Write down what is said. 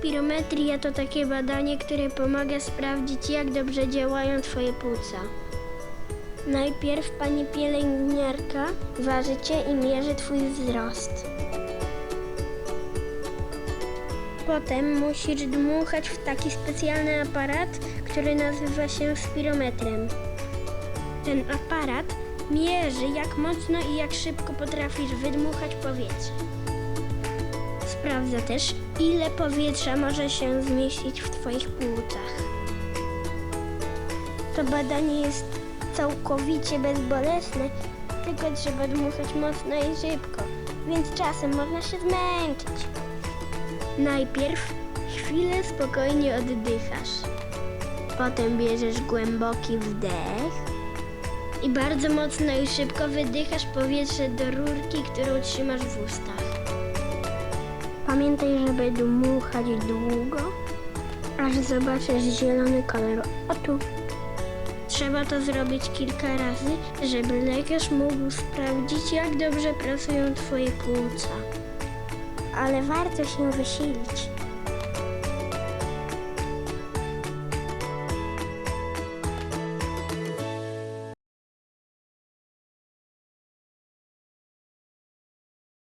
Spirometria to takie badanie, które pomaga sprawdzić, jak dobrze działają Twoje płuca. Najpierw pani pielęgniarka waży Cię i mierzy Twój wzrost. Potem musisz dmuchać w taki specjalny aparat, który nazywa się spirometrem. Ten aparat mierzy, jak mocno i jak szybko potrafisz wydmuchać powietrze. Sprawdza też, ile powietrza może się zmieścić w Twoich płucach. To badanie jest całkowicie bezbolesne, tylko trzeba dmuchać mocno i szybko, więc czasem można się zmęczyć. Najpierw chwilę spokojnie oddychasz. Potem bierzesz głęboki wdech i bardzo mocno i szybko wydychasz powietrze do rurki, którą trzymasz w ustach. Pamiętaj, żeby dmuchać długo, aż zobaczysz zielony kolor. O tu. Trzeba to zrobić kilka razy, żeby lekarz mógł sprawdzić, jak dobrze pracują Twoje płuca. Ale warto się wysilić.